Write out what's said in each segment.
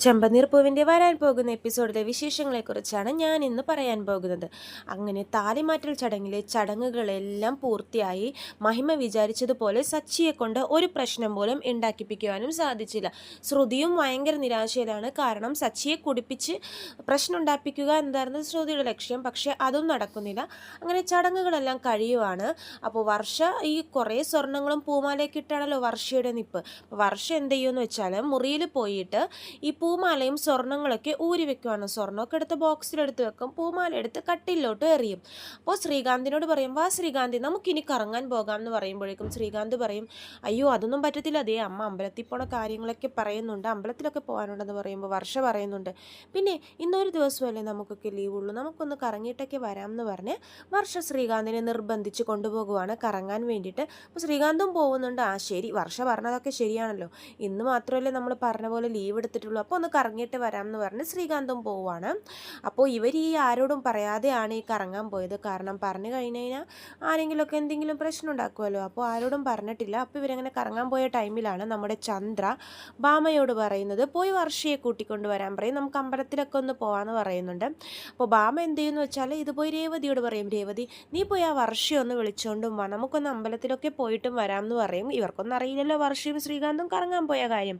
ചെമ്പനീർ പൂവിന്റെ വരാൻ പോകുന്ന എപ്പിസോഡിലെ വിശേഷങ്ങളെക്കുറിച്ചാണ് ഞാൻ ഇന്ന് പറയാൻ പോകുന്നത്. അങ്ങനെ താലിമാറ്റൽ ചടങ്ങിലെ ചടങ്ങുകളെല്ലാം പൂർത്തിയായി മഹിമ വിചാരിച്ചതുപോലെ സച്ചിയെ കൊണ്ട് ഒരു പ്രശ്നം പോലും ഉണ്ടാക്കിപ്പിക്കുവാനും സാധിച്ചില്ല. ശ്രുതിയും ഭയങ്കര നിരാശയിലാണ്. കാരണം സച്ചിയെ കുടിപ്പിച്ച് പ്രശ്നം ഉണ്ടാപ്പിക്കുക എന്നതായിരുന്നു ശ്രുതിയുടെ ലക്ഷ്യം. പക്ഷേ അതും നടക്കുന്നില്ല. അങ്ങനെ ചടങ്ങുകളെല്ലാം കഴിയുവാണ്. അപ്പോൾ വർഷ ഈ കുറേ സ്വർണങ്ങളും പൂമാലയൊക്കെ ഇട്ടാണല്ലോ വർഷയുടെ നിപ്പ്. വർഷ എന്ത് ചെയ്യുമെന്ന് വെച്ചാൽ മുറിയിൽ പോയിട്ട് ഈ പൂമാലയും സ്വർണങ്ങളൊക്കെ ഊരി വെക്കുവാണ്. സ്വർണമൊക്കെ എടുത്ത് ബോക്സിലെടുത്ത് വെക്കും. പൂമാല എടുത്ത് കട്ടിലോട്ട് എറിയും. അപ്പോൾ ശ്രീകാന്തിനോട് പറയും വാ ശ്രീകാന്തി നമുക്കിനി കറങ്ങാൻ പോകാം എന്ന് പറയുമ്പോഴേക്കും ശ്രീകാന്ത് പറയും അയ്യോ അതൊന്നും പറ്റത്തില്ല. അതേ അമ്മ അമ്പലത്തിൽ പോണ കാര്യങ്ങളൊക്കെ പറയുന്നുണ്ട്. അമ്പലത്തിലൊക്കെ പോകാനുണ്ടെന്ന് പറയുമ്പോൾ വർഷ പറയുന്നുണ്ട്. പിന്നെ ഇന്നൊരു ദിവസമല്ലേ നമുക്കൊക്കെ ലീവ് ഉള്ളൂ നമുക്കൊന്ന് കറങ്ങിയിട്ടൊക്കെ വരാം എന്ന് പറഞ്ഞ് വർഷ ശ്രീകാന്തിനെ നിർബന്ധിച്ച് കൊണ്ടുപോകുവാണ് കറങ്ങാൻ വേണ്ടിയിട്ട്. അപ്പോൾ ശ്രീകാന്തും പോകുന്നുണ്ട്. ആ ശരി. വർഷ പറഞ്ഞതൊക്കെ ശരിയാണല്ലോ. ഇന്ന് മാത്രമല്ലേ നമ്മൾ പറഞ്ഞ പോലെ ലീവ് എടുത്തിട്ടുള്ളൂ ഒന്ന് കറങ്ങിയിട്ട് വരാം എന്ന് പറഞ്ഞ് ശ്രീകാന്തും പോവുകയാണ് അപ്പോൾ ഇവർ ഈ ആരോടും പറയാതെയാണ് ഈ കറങ്ങാൻ പോയത്. കാരണം പറഞ്ഞു കഴിഞ്ഞ് കഴിഞ്ഞാൽ ആരെങ്കിലുമൊക്കെ എന്തെങ്കിലും പ്രശ്നം ഉണ്ടാക്കുമല്ലോ അപ്പോൾ ആരോടും പറഞ്ഞിട്ടില്ല. അപ്പോൾ ഇവരങ്ങനെ കറങ്ങാൻ പോയ ടൈമിലാണ് നമ്മുടെ ചന്ദ്ര ബാമയോട് പറയുന്നത് പോയി വർഷയെ കൂട്ടിക്കൊണ്ട് വരാൻ പറയും. നമുക്ക് അമ്പലത്തിലൊക്കെ ഒന്ന് പോകാമെന്ന് പറയുന്നുണ്ട്. അപ്പോൾ ബാമ എന്ത് ചെയ്യുമെന്ന് വെച്ചാൽ ഇത് പോയി രേവതിയോട് പറയും രേവതി നീ പോയി ആ വർഷയെ ഒന്ന് വിളിച്ചുകൊണ്ടും വാ. നമുക്കൊന്ന് അമ്പലത്തിലൊക്കെ പോയിട്ടും എന്ന് പറയും. ഇവർക്കൊന്നും അറിയില്ലല്ലോ വർഷയും ശ്രീകാന്തും കറങ്ങാൻ പോയ കാര്യം.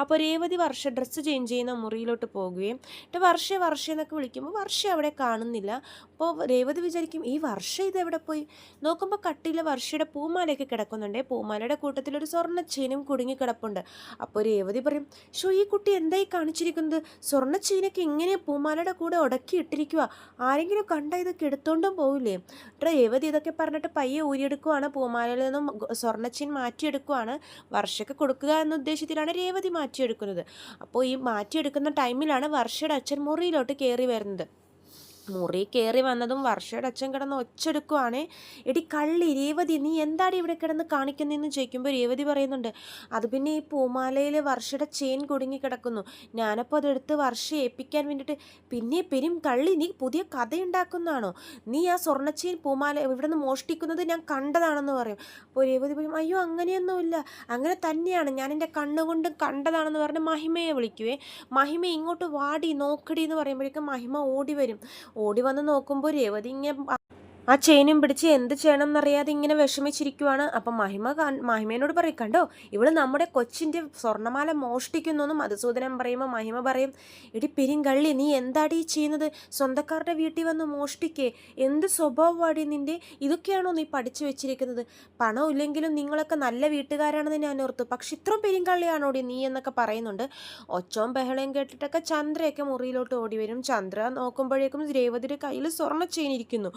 അപ്പോൾ രേവതി വർഷ ഡ്രസ്സ് ചേഞ്ച് ചെയ്യുന്ന മുറിയിലോട്ട് പോകുകയും എന്നിട്ട് വർഷ വർഷ എന്നൊക്കെ വിളിക്കുമ്പോൾ വർഷ അവിടെ കാണുന്നില്ല. അപ്പോൾ രേവതി വിചാരിക്കും ഈ വർഷം ഇത് എവിടെ പോയി? നോക്കുമ്പോൾ കട്ടിലെ വർഷയുടെ പൂമാലയൊക്കെ കിടക്കുന്നുണ്ട്. പൂമാലയുടെ കൂട്ടത്തിൽ ഒരു സ്വർണ കുടുങ്ങിക്കിടപ്പുണ്ട് കുടുങ്ങി കിടപ്പുണ്ട്. അപ്പോൾ രേവതി പറയും ഷോ ഈ കുട്ടി എന്തായി കാണിച്ചിരിക്കുന്നത്? സ്വർണ ചെയിനൊക്കെ ഇങ്ങനെ പൂമാലയുടെ കൂടെ ഉടക്കി ഇട്ടിരിക്കുക ആരെങ്കിലും കണ്ട ഇതൊക്കെ എടുത്തോണ്ടും പോവില്ലേ? എന്നിട്ട് രേവതി ഇതൊക്കെ പറഞ്ഞിട്ട് പയ്യെ ഊരിയെടുക്കുവാണ്. പൂമാലയിൽ നിന്നും സ്വർണച്ചീൻ മാറ്റിയെടുക്കുവാണ്. വർഷയ്ക്ക് കൊടുക്കുക എന്ന ഉദ്ദേശത്തിലാണ് രേവതി മാറ്റിയെടുക്കുന്നത്. അപ്പോൾ ഈ മാറ്റിയെടുക്കുന്ന ടൈമിലാണ് വർഷയുടെ അച്ഛൻ മുറിയിലോട്ട് കയറി വരുന്നത്. മുറി കയറി വന്നതും വർഷയുടെ അച്ഛൻ കിടന്ന് ഒച്ചെടുക്കുവാണേ. എടി കള്ളി രേവതി നീ എന്താണ് ഇവിടെ കിടന്ന് കാണിക്കുന്നതെന്ന് ചോദിക്കുമ്പോൾ രേവതി പറയുന്നുണ്ട് അത് പിന്നെ ഈ പൂമാലയിൽ വർഷയുടെ ചെയിൻ കുടുങ്ങി കിടക്കുന്നു. ഞാനപ്പോൾ അതെടുത്ത് വർഷ ഏൽപ്പിക്കാൻ വേണ്ടിയിട്ട് പിന്നെ പെരും കള്ളി നീ പുതിയ കഥയുണ്ടാക്കുന്നതാണോ? നീ ആ സ്വർണ ചെയിൻ പൂമാല ഇവിടെ നിന്ന് മോഷ്ടിക്കുന്നത് ഞാൻ കണ്ടതാണെന്ന് പറയും. അപ്പോൾ രേവതി പറയും അയ്യോ അങ്ങനെയൊന്നുമില്ല. അങ്ങനെ തന്നെയാണ്. ഞാൻ എന്റെ കണ്ണുകൊണ്ട് കണ്ടതാണെന്ന് പറഞ്ഞ് മഹിമയെ വിളിക്കുവേ. മഹിമ ഇങ്ങോട്ട് വാടി നോക്കടി എന്ന് പറയുമ്പോഴേക്കും മഹിമ ഓടി വരും. ഓടി വന്ന് നോക്കുമ്പോൾ രേവതി ഇങ്ങനെ ആ ചെയിനും പിടിച്ച് എന്ത് ചെയ്യണം എന്നറിയാതെ ഇങ്ങനെ വിഷമിച്ചിരിക്കുവാണ്. അപ്പം മഹിമ മഹിമേനോട് പറയും കണ്ടോ ഇവൾ നമ്മുടെ കൊച്ചിന്റെ സ്വർണമാല മോഷ്ടിക്കുന്നു എന്നും മധുസൂദനൻ പറയുമ്പോൾ മഹിമ പറയും എടി പെരിങ്കള്ളി നീ എന്താടി ചെയ്യുന്നത്? സ്വന്തക്കാരുടെ വീട്ടിൽ വന്ന് മോഷ്ടിക്കേ. എന്ത് സ്വഭാവമാടി നിന്റെ? ഇതൊക്കെയാണോ നീ പഠിച്ചു വെച്ചിരിക്കുന്നത്? പണം ഇല്ലെങ്കിലും നിങ്ങളൊക്കെ നല്ല വീട്ടുകാരാണെന്ന് ഞാൻ ഓർത്തു. പക്ഷെ ഇത്രയും പെരിങ്കള്ളിയാണോടി നീ എന്നൊക്കെ പറയുന്നുണ്ട്. ഒച്ചവും ബഹളയും കേട്ടിട്ടൊക്കെ ചന്ദ്രയൊക്കെ മുറിയിലോട്ട് ഓടി വരും ചന്ദ്ര നോക്കുമ്പോഴേക്കും രേവതിയുടെ കയ്യിൽ സ്വർണ ചെയിൻ ഇരിക്കുന്നു.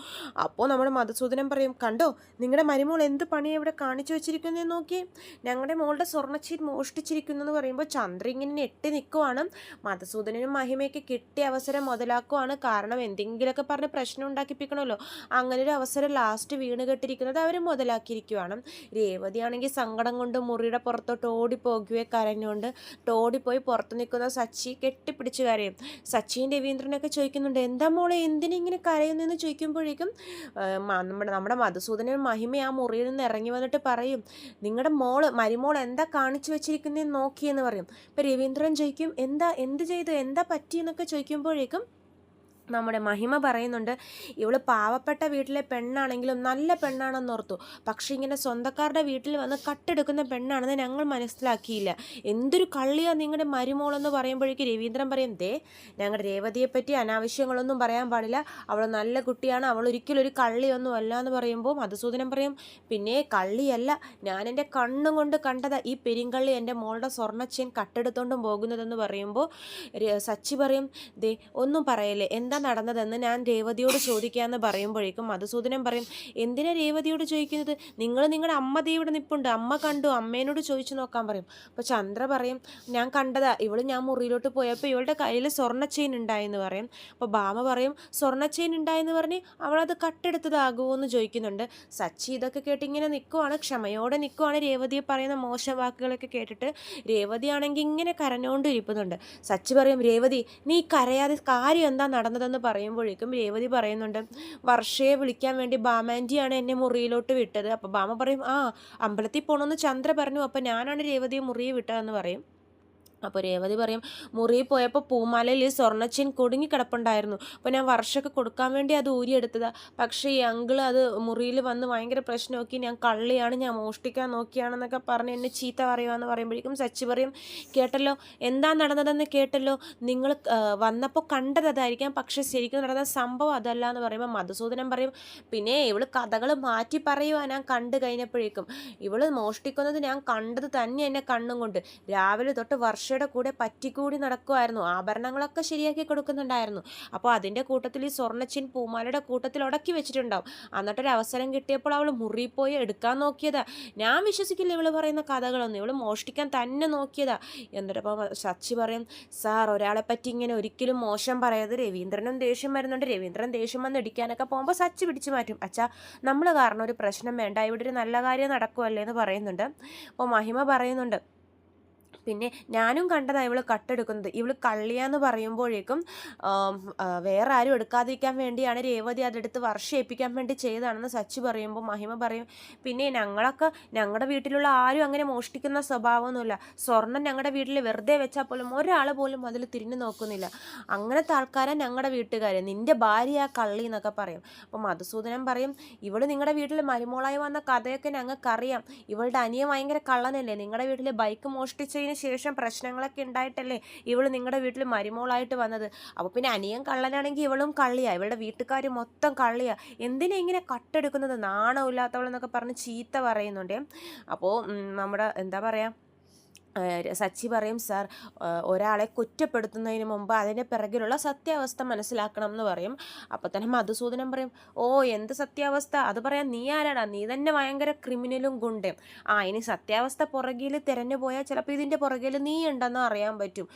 അപ്പോൾ നമ്മുടെ മധുസൂദനം പറയും കണ്ടോ നിങ്ങളുടെ മരുമോൾ എന്ത് പണിയാണ് ഇവിടെ കാണിച്ചു വെച്ചിരിക്കുന്നതെന്ന് നോക്കി ഞങ്ങളുടെ മോളുടെ സ്വർണ മോഷ്ടിച്ചിരിക്കുന്നു എന്ന് പറയുമ്പോൾ ചന്ദ്ര ഇങ്ങനെ ഞെട്ടി നിൽക്കുവാണ് മധുസൂദനനും മഹിമയൊക്കെ കിട്ടിയ അവസരം മുതലാക്കുവാണ്. കാരണം എന്തെങ്കിലുമൊക്കെ പറഞ്ഞ് പ്രശ്നം ഉണ്ടാക്കിപ്പിക്കണമല്ലോ. അങ്ങനെ ഒരു അവസരം ലാസ്റ്റ് വീണ് കെട്ടിരിക്കുന്നത് അവർ മുതലാക്കിയിരിക്കുവാണ്. രേവതിയാണെങ്കിൽ സങ്കടം കൊണ്ട് മുറിയുടെ പുറത്തോട്ട് ഓടിപ്പോകുകയെ കരഞ്ഞുകൊണ്ട് ഓടിപ്പോയി പുറത്ത് നിൽക്കുന്ന സച്ചി കെട്ടിപ്പിടിച്ച് കരയും. സച്ചിയും രവീന്ദ്രനൊക്കെ ചോദിക്കുന്നുണ്ട് എന്താ മോളെ എന്തിനിങ്ങനെ കരയുന്നതെന്ന് ചോദിക്കുമ്പോഴേക്കും നമ്മുടെ നമ്മുടെ മധുസൂദനൻ മഹിമ ആ മുറിയിൽ നിന്ന് ഇറങ്ങി വന്നിട്ട് പറയും നിങ്ങളുടെ മോൾ മരുമോൾ എന്താ കാണിച്ചു വെച്ചിരിക്കുന്നതെന്ന് നോക്കിയെന്ന് പറയും. ഇപ്പം രവീന്ദ്രൻ ചോദിക്കും എന്താ എന്ത് ചെയ്തു? എന്താ പറ്റിയെന്നൊക്കെ ചോദിക്കുമ്പോഴേക്കും നമ്മുടെ മഹിമ പറയുന്നുണ്ട് ഇവൾ പാവപ്പെട്ട വീട്ടിലെ പെണ്ണാണെങ്കിലും നല്ല പെണ്ണാണെന്ന് ഓർത്തു. പക്ഷേ ഇങ്ങനെ സ്വന്തക്കാരുടെ വീട്ടിൽ വന്ന് കട്ടെടുക്കുന്ന പെണ്ണാണെന്ന് ഞങ്ങൾ മനസ്സിലാക്കിയില്ല. എന്തൊരു കള്ളിയാണ് നിങ്ങളുടെ മരുമോളെന്ന് പറയുമ്പോഴേക്കും രവീന്ദ്രൻ പറയും ദേ ഞങ്ങളുടെ രേവതിയെപ്പറ്റി അനാവശ്യങ്ങളൊന്നും പറയാൻ പാടില്ല. അവൾ നല്ല കുട്ടിയാണ്. അവൾ ഒരിക്കലും ഒരു കള്ളിയൊന്നും അല്ല എന്ന് പറയുമ്പോൾ മധുസൂദനം പറയും പിന്നെ കള്ളിയല്ല. ഞാൻ എന്റെ കണ്ണും കൊണ്ട് കണ്ടതാ ഈ പെരിങ്കള്ളി എന്റെ മോളുടെ സ്വർണച്ചെയിൻ കട്ടെടുത്തോണ്ടും പോകുന്നതെന്ന് പറയുമ്പോൾ സച്ചി പറയും ദേ ഒന്നും പറയല്ലേ. എന്താ നടന്നതെന്ന് ഞാൻ രേവതിയോട് ചോദിക്കാമെന്ന് പറയുമ്പോഴേക്കും മധുസൂദനൻ പറയും എന്തിനാ രേവതിയോട് ചോദിക്കുന്നത്? നിങ്ങൾ നിങ്ങളുടെ അമ്മ ദേ നിപ്പുണ്ട്. അമ്മ കണ്ടു. അമ്മേനോട് ചോദിച്ചു നോക്കാൻ പറയും. അപ്പോൾ ചന്ദ്ര പറയും ഞാൻ കണ്ടതാ. ഇവൾ ഞാൻ മുറിയിലോട്ട് പോയപ്പോൾ ഇവളുടെ കയ്യിൽ സ്വർണ ചെയിൻ ഉണ്ടായെന്ന് പറയും. അപ്പോൾ ഭാമ പറയും സ്വർണ ചെയിൻ ഉണ്ടായെന്ന് പറഞ്ഞ് അവളത് കട്ടെടുത്തതാകുമോ എന്ന് ചോദിക്കുന്നുണ്ട്. സച്ചി ഇതൊക്കെ കേട്ട് ഇങ്ങനെ നിൽക്കുവാണ് ക്ഷമയോടെ നിൽക്കുവാണ് രേവതിയെ പറയുന്ന മോശം വാക്കുകളൊക്കെ കേട്ടിട്ട് രേവതി ആണെങ്കിൽ ഇങ്ങനെ കരഞ്ഞുകൊണ്ട് ഇരിക്കുന്നുണ്ട് സച്ചി പറയും രേവതി നീ കരയാതെ കാര്യം എന്താ നടന്നതെന്ന് പറയുമ്പോഴേക്കും രേവതി പറയുന്നുണ്ട് വർഷയെ വിളിക്കാൻ വേണ്ടി ബാമാന്റിയാണ് എന്നെ മുറിയിലോട്ട് വിട്ടത്. അപ്പോൾ ബാമ പറയും ആ അമ്പലത്തിൽ പോകണമെന്ന് ചന്ദ്ര പറഞ്ഞു അപ്പോൾ ഞാനാണ് രേവതിയെ മുറിയെ വിട്ടതെന്ന് പറയും. അപ്പോൾ രേവതി പറയും മുറിയിൽ പോയപ്പോൾ പൂമാലയിൽ സ്വർണച്ചെയിൻ കുടുങ്ങി കിടപ്പുണ്ടായിരുന്നു. അപ്പോൾ ഞാൻ വർഷമൊക്കെ കൊടുക്കാൻ വേണ്ടി അത് ഊരിയെടുത്തതാണ് പക്ഷേ ഈ അങ്കിൾ അത് മുറിയിൽ വന്ന് ഭയങ്കര പ്രശ്നമൊക്കെ ഞാൻ കള്ളിയാണ് ഞാൻ മോഷ്ടിക്കാൻ നോക്കിയാണെന്നൊക്കെ പറഞ്ഞ് എന്നെ ചീത്ത പറയുകയെന്ന് പറയുമ്പോഴേക്കും സച്ചി പറയും കേട്ടല്ലോ എന്താ നടന്നതെന്ന് കേട്ടല്ലോ? നിങ്ങൾ വന്നപ്പോൾ കണ്ടത് അതായിരിക്കാം പക്ഷേ ശരിക്കും നടന്ന സംഭവം അതല്ല എന്ന് പറയുമ്പോൾ മധുസൂദനം പറയും പിന്നെ ഇവൾ കഥകൾ മാറ്റി പറയുവാ ഞാൻ കണ്ടു കഴിഞ്ഞപ്പോഴേക്കും. ഇവൾ മോഷ്ടിക്കുന്നത് ഞാൻ കണ്ടത് തന്നെ എന്നെ കണ്ണും കൊണ്ട്. രാവിലെ തൊട്ട് വർഷം വർഷയുടെ കൂടെ പറ്റിക്കൂടി നടക്കുമായിരുന്നു ആഭരണങ്ങളൊക്കെ ശരിയാക്കി കൊടുക്കുന്നുണ്ടായിരുന്നു. അപ്പോൾ അതിന്റെ കൂട്ടത്തിൽ ഈ സ്വർണച്ചിൻ പൂമാലയുടെ കൂട്ടത്തിൽ ഉടക്കി വെച്ചിട്ടുണ്ടാവും. എന്നിട്ടൊരു അവസരം കിട്ടിയപ്പോൾ അവൾ മുറി പോയി എടുക്കാൻ നോക്കിയതാ. ഞാൻ വിശ്വസിക്കില്ല ഇവൾ പറയുന്ന കഥകളൊന്നും. ഇവൾ മോഷ്ടിക്കാൻ തന്നെ നോക്കിയതാ. എന്നിട്ടപ്പോൾ സച്ചി പറയും സാർ ഒരാളെ പറ്റി ഇങ്ങനെ ഒരിക്കലും മോശം പറയാതെ രവീന്ദ്രനും ദേഷ്യം വരുന്നുണ്ട്. രവീന്ദ്രൻ ദേഷ്യം വന്ന് ഇടിക്കാനൊക്കെ പോകുമ്പോൾ സച്ചി പിടിച്ചു മാറ്റും. അച്ഛാ നമ്മൾ കാരണം ഒരു പ്രശ്നം വേണ്ട. ഇവിടെ ഒരു നല്ല കാര്യം നടക്കുമല്ലേ എന്ന് പറയുന്നുണ്ട്. അപ്പോൾ മഹിമ പറയുന്നുണ്ട് പിന്നെ ഞാനും കണ്ടതാണ് ഇവൾ കട്ടെടുക്കുന്നത്. ഇവൾ കള്ളിയാന്ന് പറയുമ്പോഴേക്കും വേറെ ആരും എടുക്കാതിരിക്കാൻ വേണ്ടിയാണ് രേവതി അതെടുത്ത് വർഷം വേണ്ടി ചെയ്തതാണെന്ന് സച്ചി പറയുമ്പോൾ മഹിമ പറയും. പിന്നെ ഞങ്ങളൊക്കെ ഞങ്ങളുടെ വീട്ടിലുള്ള ആരും അങ്ങനെ മോഷ്ടിക്കുന്ന സ്വഭാവമൊന്നുമില്ല. സ്വർണം ഞങ്ങളുടെ വീട്ടിൽ വെറുതെ വെച്ചാൽ പോലും ഒരാൾ പോലും അതിൽ തിരിഞ്ഞു നോക്കുന്നില്ല. അങ്ങനത്തെ ആൾക്കാരാണ് ഞങ്ങളുടെ വീട്ടുകാർ നിന്റെ ഭാര്യ ആ കള്ളി എന്നൊക്കെ പറയും. അപ്പോൾ മധുസൂദനൻ പറയും ഇവൾ നിങ്ങളുടെ വീട്ടിൽ മരുമോളായി വന്ന കഥയൊക്കെ ഞങ്ങൾക്കറിയാം ഇവളുടെ അനിയ ഭയങ്കര കള്ളനല്ലേ? നിങ്ങളുടെ വീട്ടിൽ ബൈക്ക് മോഷ്ടിച്ചതിന് ശേഷം പ്രശ്നങ്ങളൊക്കെ ഉണ്ടായിട്ടല്ലേ ഇവൾ നിങ്ങളുടെ വീട്ടിൽ മരുമോളായിട്ട് വന്നത്? അപ്പോൾ പിന്നെ അനിയൻ കള്ളനാണെങ്കിൽ ഇവളും കള്ളിയാണ് ഇവളുടെ വീട്ടുകാർ മൊത്തം കള്ളിയാണ് എന്തിനാ ഇങ്ങനെ കട്ടെടുക്കുന്നത്? നാണമില്ലാത്തവളെന്നൊക്കെ പറഞ്ഞ് ചീത്ത പറയുന്നുണ്ട്. അപ്പോൾ നമ്മുടെ എന്താ പറയുക സച്ചി പറയും സാർ ഒരാളെ കുറ്റപ്പെടുത്തുന്നതിന് മുമ്പ് അതിന്റെ പിറകിലുള്ള സത്യാവസ്ഥ മനസ്സിലാക്കണം എന്ന് പറയും. അപ്പോൾ തന്നെ മധുസൂദനം പറയും ഓ എന്ത് സത്യാവസ്ഥ? അത് പറയാൻ നീ ആരാടാ? നീ തന്നെ ഭയങ്കര ക്രിമിനലും ഗുണ്ടയും ആ ഇനി സത്യാവസ്ഥ പുറകിൽ തിരഞ്ഞു പോയാൽ ചിലപ്പോൾ ഇതിന്റെ പുറകിൽ നീ ഉണ്ടെന്ന് അറിയാൻ പറ്റും.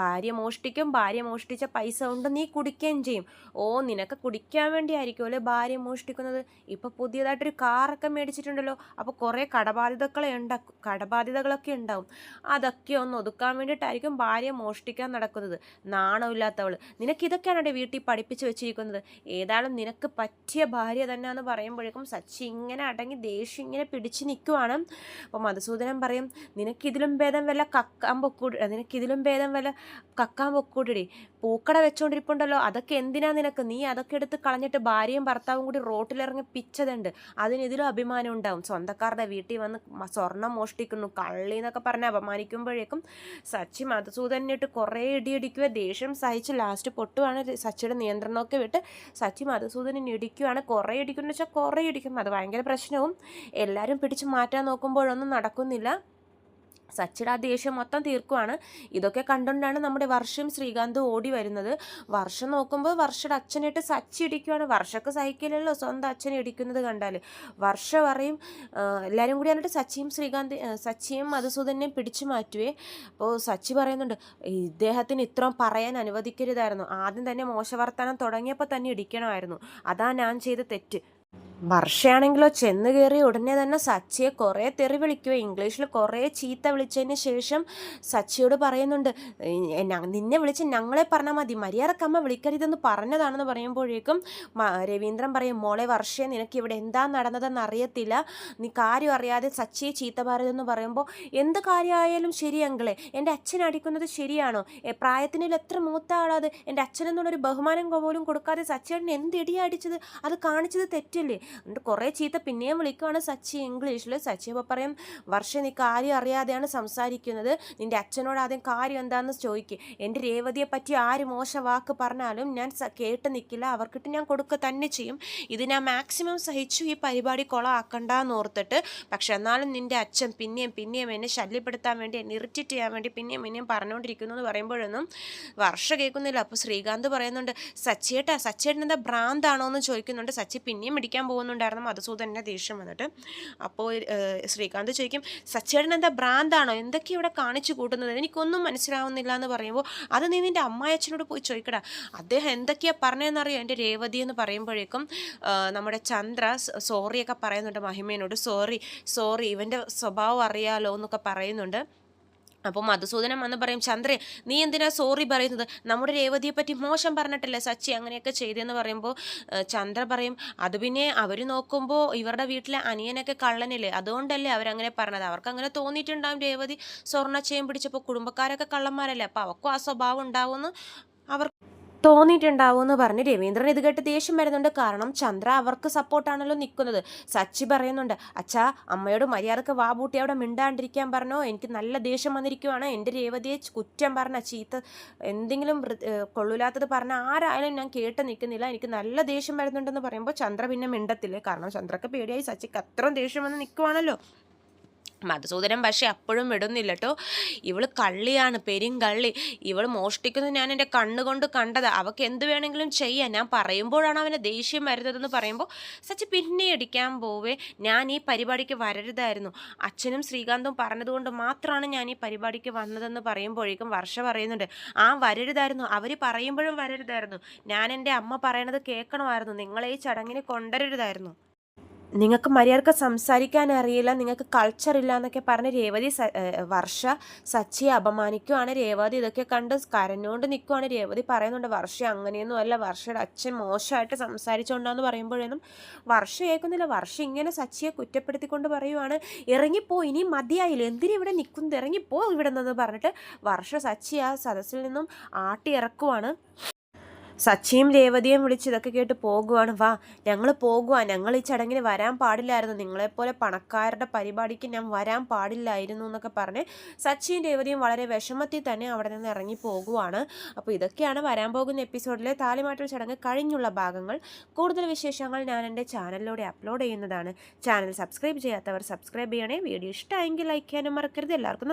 ഭാര്യ മോഷ്ടിക്കും ഭാര്യ മോഷ്ടിച്ച പൈസ കൊണ്ട് നീ കുടിക്കുകയും ചെയ്യും. ഓ നിനക്ക് കുടിക്കാൻ വേണ്ടി ആയിരിക്കുമല്ലേ ഭാര്യ മോഷ്ടിക്കുന്നത്? ഇപ്പോൾ പുതിയതായിട്ടൊരു കാറൊക്കെ മേടിച്ചിട്ടുണ്ടല്ലോ. അപ്പോൾ കുറേ കടബാധ്യതകളെ ഉണ്ടാക്കും കടബാധ്യതകളൊക്കെ ഉണ്ടാവും. അതൊക്കെ ഒന്ന് ഒതുക്കാൻ വേണ്ടിയിട്ടായിരിക്കും ഭാര്യ മോഷ്ടിക്കാൻ നടക്കുന്നത്. നാണമില്ലാത്തവൾ നിനക്കിതൊക്കെയാണ് വീട്ടിൽ പഠിപ്പിച്ച് വെച്ചിരിക്കുന്നത്. ഏതായാലും നിനക്ക് പറ്റിയ ഭാര്യ തന്നെയാണെന്ന് പറയുമ്പോഴേക്കും സച്ചി ഇങ്ങനെ അടങ്ങി ദേഷ്യം ഇങ്ങനെ പിടിച്ച് നിൽക്കുവാണ് അപ്പോൾ മധുസൂദനൻ പറയും നിനക്കിതിലും ഭേദം വല്ല കക്കാൻ പൊക്കൂടി നിനക്കിതിലും ഭേദം വല്ല കക്കാൻ പൊക്കൂടി പൂക്കട വെച്ചുകൊണ്ടിരിപ്പുണ്ടല്ലോ അതൊക്കെ എന്തിനാ നിനക്ക്? നീ അതൊക്കെ എടുത്ത് കളഞ്ഞിട്ട് ഭാര്യയും ഭർത്താവും കൂടി റോട്ടിലിറങ്ങി പിച്ചതുണ്ട്. അതിനെതിലും അഭിമാനം ഉണ്ടാവും. സ്വന്തക്കാരുടെ വീട്ടിൽ വന്ന് സ്വർണം മോഷ്ടിക്കുന്നു. കള്ളി എന്നൊക്കെ പറഞ്ഞ അപമാനിക്കുമ്പോഴേക്കും സച്ചി മധുസൂദനിട്ട് കുറേ ഇടിയിടിക്കുക ദേഷ്യം സഹിച്ച് ലാസ്റ്റ് പൊട്ടുവാണ്. സച്ചിയുടെ നിയന്ത്രണമൊക്കെ വിട്ട് സച്ചി മധുസൂദനെ ഇടിക്കുകയാണ് കുറേ ഇടിക്കുന്നു വെച്ചാൽ കുറേ ഇടിക്കും. അത് ഭയങ്കര പ്രശ്നവും. എല്ലാവരും പിടിച്ച് മാറ്റാൻ നോക്കുമ്പോഴൊന്നും നടക്കുന്നില്ല. സച്ചിയുടെ ആ ദേഷ്യം മൊത്തം തീർക്കുവാണ്. ഇതൊക്കെ കണ്ടുകൊണ്ടാണ് നമ്മുടെ വർഷം ശ്രീകാന്ത് ഓടി വരുന്നത്. വർഷം നോക്കുമ്പോൾ വർഷയുടെ അച്ഛനായിട്ട് സച്ചി ഇടിക്കുവാണ്. വർഷക്ക് സഹിക്കില്ലല്ലോ സ്വന്തം അച്ഛനെ ഇടിക്കുന്നത് കണ്ടാൽ. വർഷ പറയും എല്ലാവരും കൂടി എന്നിട്ട് സച്ചിയും ശ്രീകാന്ത് സച്ചിയും മധുസൂദനെയും പിടിച്ചു മാറ്റുവേ. അപ്പോൾ സച്ചി പറയുന്നുണ്ട് ഇദ്ദേഹത്തിന് ഇത്രയും പറയാൻ അനുവദിക്കരുതായിരുന്നു. ആദ്യം തന്നെ മോശവർത്തനം തുടങ്ങിയപ്പോൾ തന്നെ ഇടിക്കണമായിരുന്നു. അതാ ഞാൻ ചെയ്ത തെറ്റ്. വർഷയാണെങ്കിലോ ചെന്ന് കയറി ഉടനെ തന്നെ സച്ചിയെ കുറേ തെറി വിളിക്കുക ഇംഗ്ലീഷിൽ കുറേ ചീത്ത വിളിച്ചതിന് ശേഷം സച്ചിയോട് പറയുന്നുണ്ട് നിന്നെ വിളിച്ച് ഞങ്ങളെ പറഞ്ഞാൽ മതി. മര്യാദക്കമ്മ വിളിക്കരുതെന്ന് പറഞ്ഞതാണെന്ന് പറയുമ്പോഴേക്കും രവീന്ദ്രൻ പറയും മോളെ വർഷയെ നിനക്ക് ഇവിടെ എന്താ നടന്നതെന്ന് അറിയത്തില്ല. നീ കാര്യം അറിയാതെ സച്ചിയെ ചീത്ത പറയതെന്ന് പറയുമ്പോൾ എന്ത് കാര്യമായാലും ശരി അങ്കിളെ. എന്റെ അച്ഛൻ അടിക്കുന്നത് ശരിയാണോ? പ്രായത്തിനിൽ എത്ര മൂത്ത ആളാത് എന്റെ അച്ഛനെന്നുള്ളൊരു ബഹുമാനം പോലും കൊടുക്കാതെ സച്ചിയേട്ടൻ എന്ത് ഇടിയടിച്ചത് അത് കാണിച്ചത് തെറ്റല്ലേ? എന്നിട്ട് കുറേ ചീത്ത പിന്നെയും വിളിക്കുവാണ് സച്ചി ഇംഗ്ലീഷിൽ സച്ചി അപ്പോൾ പറയും വർഷം നീ കാര്യം അറിയാതെയാണ് സംസാരിക്കുന്നത്. നിന്റെ അച്ഛനോട് ആദ്യം കാര്യം എന്താണെന്ന് ചോദിക്കും. എന്റെ രേവതിയെ പറ്റി ആര് മോശ വാക്ക് പറഞ്ഞാലും ഞാൻ കേട്ട് നിൽക്കില്ല അവർക്കിട്ട് ഞാൻ കൊടുക്കുക തന്നെ ചെയ്യും. ഇത് ഞാൻ മാക്സിമം സഹിച്ചു. ഈ പരിപാടി കൊളമാക്കണ്ടെന്ന് ഓർത്തിട്ട്. പക്ഷെ എന്നാലും നിന്റെ അച്ഛൻ പിന്നെയും പിന്നെയും എന്നെ ശല്യപ്പെടുത്താൻ വേണ്ടി എന്നെ ഇറിറ്റേറ്റ് ചെയ്യാൻ വേണ്ടി പിന്നെയും പിന്നെയും പറഞ്ഞുകൊണ്ടിരിക്കുന്നു എന്ന് പറയുമ്പോഴൊന്നും വർഷ കേൾക്കുന്നില്ല. അപ്പോൾ ശ്രീകാന്ത് പറയുന്നുണ്ട് സച്ചിയേട്ടാ സച്ചിയേട്ടൻ എന്താ ഭ്രാന്താണോ എന്ന് ചോദിക്കുന്നുണ്ട്. സച്ചി പിന്നെയും പിടിക്കാൻ പോകും പോകുന്നുണ്ടായിരുന്നു. മധുസൂദനെ ദേഷ്യം വന്നിട്ട്. അപ്പോൾ ശ്രീകാന്ത് ചോദിക്കും സച്ചേടൻ എന്താ ഭ്രാന്താണോ? എന്തൊക്കെ ഇവിടെ കാണിച്ചു കൂട്ടുന്നത്? എനിക്കൊന്നും മനസ്സിലാവുന്നില്ല എന്ന് പറയുമ്പോൾ അത് നീ നിന്റെ അമ്മായച്ഛനോട് പോയി ചോദിക്കടാ. അദ്ദേഹം എന്തൊക്കെയാണ് പറഞ്ഞതെന്നറിയോ? എന്റെ രേവതി എന്ന് പറയുമ്പോഴേക്കും നമ്മുടെ ചന്ദ്ര സോറിയൊക്കെ പറയുന്നുണ്ട് മഹിമേനോട്. സോറി സോറി ഇവന്റെ സ്വഭാവം അറിയാലോ എന്നൊക്കെ പറയുന്നുണ്ട്. അപ്പോൾ മധുസൂദനൻ വന്ന് പറയും ചന്ദ്രൻ നീ എന്തിനാ സോറി പറയുന്നത്? നമ്മുടെ രേവതിയെ പറ്റി മോശം പറഞ്ഞിട്ടില്ല സച്ചി അങ്ങനെയൊക്കെ ചെയ്തെന്ന് പറയുമ്പോൾ ചന്ദ്ര പറയും അത് പിന്നെ അവർ നോക്കുമ്പോൾ ഇവരുടെ വീട്ടിലെ അനിയനൊക്കെ കള്ളനില്ലേ? അതുകൊണ്ടല്ലേ അവരങ്ങനെ പറഞ്ഞത്. അവർക്ക് അങ്ങനെ തോന്നിയിട്ടുണ്ടാവും രേവതി സ്വർണച്ചയം പിടിച്ചപ്പോൾ കുടുംബക്കാരൊക്കെ കള്ളന്മാരല്ലേ? അപ്പോൾ അവർക്കും ആ സ്വഭാവം ഉണ്ടാവുമെന്ന് അവർ തോന്നിയിട്ടുണ്ടാവും എന്ന് പറഞ്ഞ് രവീന്ദ്രൻ ഇത് കേട്ട് ദേഷ്യം വരുന്നുണ്ട്. കാരണം ചന്ദ്ര അവർക്ക് സപ്പോർട്ടാണല്ലോ നിൽക്കുന്നത്. സച്ചി പറയുന്നുണ്ട് അച്ഛാ അമ്മയോട് മര്യാദയ്ക്ക് വാ പൂട്ടി അവിടെ മിണ്ടാണ്ടിരിക്കാൻ പറഞ്ഞോ. എനിക്ക് നല്ല ദേഷ്യം വന്നിരിക്കുവാണ്. എന്റെ രേവതിയെ കുറ്റം പറഞ്ഞ ചീത്ത എന്തെങ്കിലും കൊള്ളൂലാത്തത് പറഞ്ഞ ആരായാലും ഞാൻ കേട്ട് നിൽക്കുന്നില്ല. എനിക്ക് നല്ല ദേഷ്യം വരുന്നുണ്ടെന്ന് പറയുമ്പോൾ ചന്ദ്ര പിന്നെ മിണ്ടത്തില്ലേ? കാരണം ചന്ദ്രക്ക് പേടിയായി സച്ചിക്ക് അത്രയും ദേഷ്യം വന്ന് നിൽക്കുവാണല്ലോ. മധുസൂദനൻ പക്ഷെ അപ്പോഴും വിടുന്നില്ല കേട്ടോ ഇവൾ കള്ളിയാണ് പെരും കള്ളി. ഇവൾ മോഷ്ടിക്കുന്നത് ഞാൻ എന്റെ കണ്ണുകൊണ്ട് കണ്ടത്. അവൾക്ക് എന്ത് വേണമെങ്കിലും ചെയ്യാം. ഞാൻ പറയുമ്പോഴാണ് അവന് ദേഷ്യം വരുന്നതെന്ന് പറയുമ്പോൾ സച്ചി പിന്നെ അടിക്കാൻ പോവേ. ഞാൻ ഈ പരിപാടിക്ക് വരരുതായിരുന്നു. അച്ഛനും ശ്രീകാന്തും പറഞ്ഞതുകൊണ്ട് മാത്രമാണ് ഞാൻ ഈ പരിപാടിക്ക് വന്നതെന്ന് പറയുമ്പോഴേക്കും വർഷ പറയുന്നുണ്ട് ആ വരരുതായിരുന്നു. അവർ പറയുമ്പോഴും വരരുതായിരുന്നു. ഞാൻ എന്റെ അമ്മ പറയണത് കേൾക്കണമായിരുന്നു. നിങ്ങളെ ഈ ചടങ്ങിന് കൊണ്ടുവരരുതായിരുന്നു നിങ്ങൾക്ക് മര്യാദയ്ക്ക് സംസാരിക്കാൻ അറിയില്ല നിങ്ങൾക്ക് കൾച്ചർ ഇല്ല എന്നൊക്കെ പറഞ്ഞ് രേവതി വർഷ സച്ചിയെ അപമാനിക്കുവാണ്. രേവതി ഇതൊക്കെ കണ്ട് കരഞ്ഞുകൊണ്ട് നിൽക്കുവാണ് രേവതി പറയുന്നുണ്ട് വർഷ അങ്ങനെയൊന്നും അല്ല. വർഷയുടെ അച്ഛൻ മോശമായിട്ട് സംസാരിച്ചുകൊണ്ടാന്ന് പറയുമ്പോഴേനും വർഷ കേൾക്കുന്നില്ല. വർഷ ഇങ്ങനെ സച്ചിയെ കുറ്റപ്പെടുത്തിക്കൊണ്ട് പറയുവാണ്. ഇറങ്ങിപ്പോ ഇനി മതിയായില്ല. എന്തിനും ഇവിടെ നിൽക്കുന്നത് ഇറങ്ങിപ്പോ ഇവിടെ നിന്ന് പറഞ്ഞിട്ട് വർഷ സച്ചി ആ സദസ്സിൽ നിന്നും ആട്ടി ഇറക്കുവാണ് സച്ചിയും രേവതിയും വിളിച്ച് ഇതൊക്കെ കേട്ട് പോകുവാണ്. വാ ഞങ്ങൾ പോകുവാ. ഞങ്ങൾ ഈ ചടങ്ങിൽ വരാൻ പാടില്ലായിരുന്നു. നിങ്ങളെപ്പോലെ പണക്കാരുടെ പരിപാടിക്ക് ഞാൻ വരാൻ പാടില്ലായിരുന്നു എന്നൊക്കെ പറഞ്ഞ് സച്ചിയും രേവതിയും വളരെ വിഷമത്തിൽ തന്നെ അവിടെ നിന്ന് ഇറങ്ങി പോകുവാണ്. അപ്പോൾ ഇതൊക്കെയാണ് വരാൻ പോകുന്ന എപ്പിസോഡിലെ താലിമാറ്റൽ ചടങ്ങ് കഴിഞ്ഞുള്ള ഭാഗങ്ങൾ. കൂടുതൽ വിശേഷങ്ങൾ ഞാൻ എന്റെ ചാനലിലൂടെ അപ്ലോഡ് ചെയ്യുന്നതാണ്. ചാനൽ സബ്സ്ക്രൈബ് ചെയ്യാത്തവർ സബ്സ്ക്രൈബ് ചെയ്യണേ. വീഡിയോ ഇഷ്ടമായെങ്കിൽ ലൈക്ക് ചെയ്യാനും മറക്കരുത്. എല്ലാവർക്കും